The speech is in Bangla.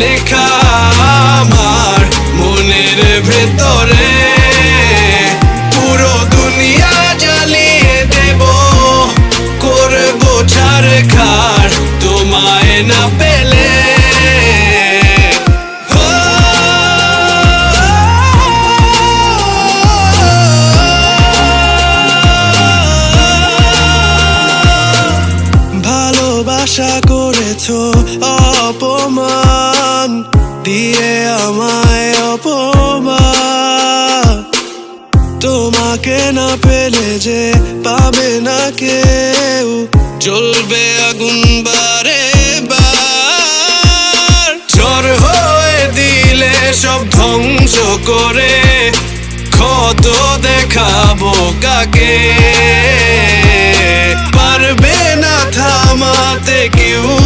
লেখা আমার মনের ভেতরে। পুরো দুনিয়া জ্বালিয়ে দেব, করব ছাড় খার তোমায় না পেলে। ভালোবাসা করেছ অপমান? দিয়ে আমায় অপমান? তোমাকে না পেলে যে পাবে না কেউ? জ্বলবে আগুন বারে বার। ঝড় হয়ে দিলে সব ধ্বংস করে ক্ষত দেখাবো কাকে? পারবে না থামাতে কেউ